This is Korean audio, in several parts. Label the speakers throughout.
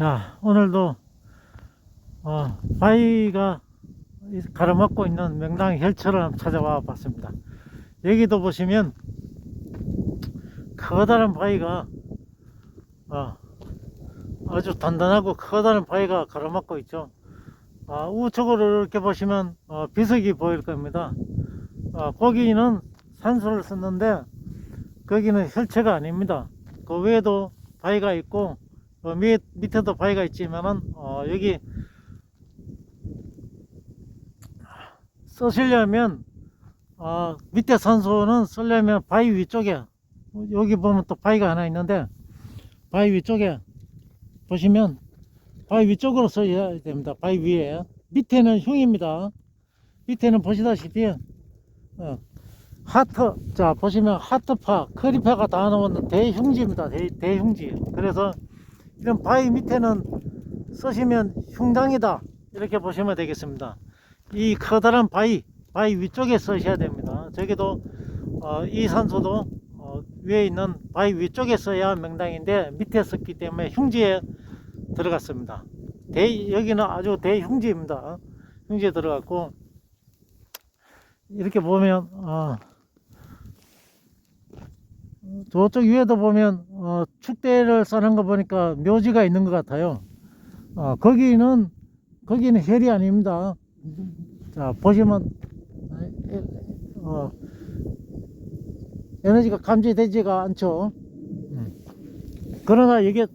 Speaker 1: 자, 오늘도 어, 바위가 가로막고 있는 명당 혈처를 찾아와 봤습니다. 여기도 보시면 커다란 바위가 어, 아주 단단하고 커다란 바위가 가로막고 있죠. 아, 우측으로 이렇게 보시면 어, 비석이 보일 겁니다. 어, 거기는 산소를 썼는데 거기는 혈체가 아닙니다. 그 외에도 바위가 있고 어, 밑, 밑에도 바위가 있지만은 어, 여기 쓰시려면 어, 밑에 산소는 쓰려면 바위 위쪽에 여기 보면 또 바위가 하나 있는데 바위 위쪽에 보시면 바위 위쪽으로 써야 됩니다. 바위 위에 밑에는 흉입니다. 밑에는 보시다시피 어, 하트 자 보시면 하트파 커리파가 다 나오는 대흉지입니다. 대, 대흉지 그래서 이런 바위 밑에는 쓰시면 흉장이다 이렇게 보시면 되겠습니다. 이 커다란 바위 바위 위쪽에 쓰셔야 됩니다. 저기도 어, 이 산소도 어, 위에 있는 바위 위쪽에 써야 명당인데 밑에 썼기 때문에 흉지에 들어갔습니다. 대, 여기는 아주 대흉지입니다. 흉지에 들어갔고 이렇게 보면 어, 저쪽 위에도 보면 어, 축대를 싸는 거 보니까 묘지가 있는 것 같아요. 어, 거기는 거기는 혈이 아닙니다. 자 보시면 어, 에너지가 감지되지가 않죠. 음. 그러나 이게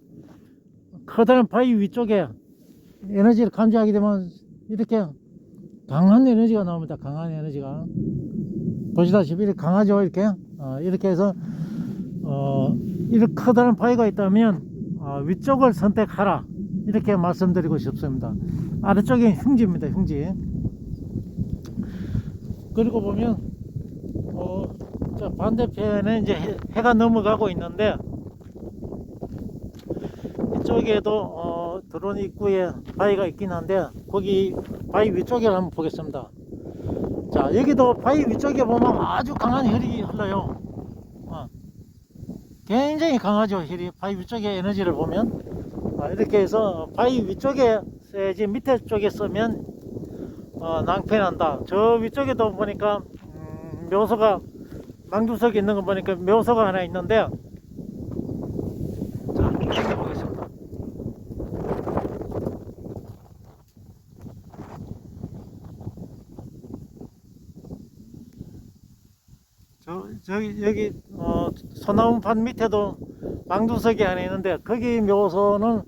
Speaker 1: 커다란 바위 위쪽에 에너지를 감지하게 되면 이렇게 강한 에너지가 나옵니다. 강한 에너지가 보시다시피 강하죠. 이렇게 어, 이렇게 해서 어, 이렇게 커다란 바위가 있다면 어, 위쪽을 선택하라 이렇게 말씀드리고 싶습니다. 아래쪽에 흉지입니다. 흉지. 그리고 보면 어, 저 반대편에 이제 해, 해가 넘어가고 있는데 이쪽에도 어, 드론 입구에 바위가 있긴 한데 거기 바위 위쪽에 한번 보겠습니다. 자 여기도 바위 위쪽에 보면 아주 강한 혈이 흘러요. 어, 굉장히 강하죠 혈이 바위 위쪽에 에너지를 보면 아, 이렇게 해서 바위 위쪽에 써야지 밑에 쪽에 쓰면 어, 낭패난다. 저 위쪽에도 보니까 음, 묘소가 망주석이 있는 거 보니까 묘소가 하나 있는데 자 보겠습니다. 저 저기 여기 어, 소나무판 밑에도 망주석이 하나 있는데 거기 묘소는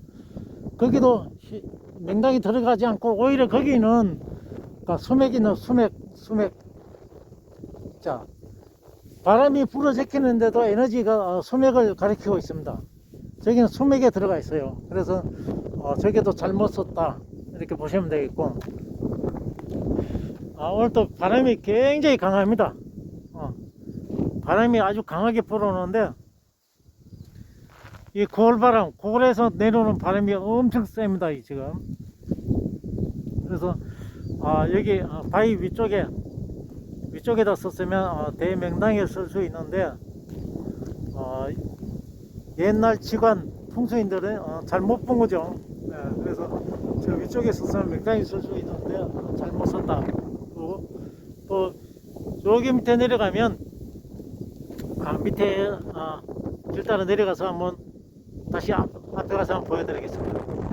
Speaker 1: 거기도 시- 명당이 들어가지 않고 오히려 거기는 그러니까 수맥이 있는 수맥 수맥. 자 바람이 불어 제끼는데도 에너지가 어, 수맥을 가리키고 있습니다. 저기는 수맥에 들어가 있어요. 그래서 어, 저기도 잘못 썼다. 이렇게 보시면 되겠고. 아, 오늘 또 바람이 굉장히 강합니다. 어, 바람이 아주 강하게 불어오는데 이 고울바람, 고울에서 내려오는 바람이 엄청 셉니다, 이 지금. 그래서, 아, 여기 어, 바위 위쪽에, 위쪽에다 썼으면 어, 대명당에 쓸 수 있는데, 어, 옛날 직관 풍수인들은 어, 잘못 본 거죠. 예, 그래서 저 위쪽에 썼으면 명당에 쓸 수 있는데, 어, 잘못 썼다. 또, 또, 저기 밑에 내려가면, 아, 밑에, 아, 길 따라 내려가서 한번 다시 앞, 앞에 가서 한번 보여드리겠습니다.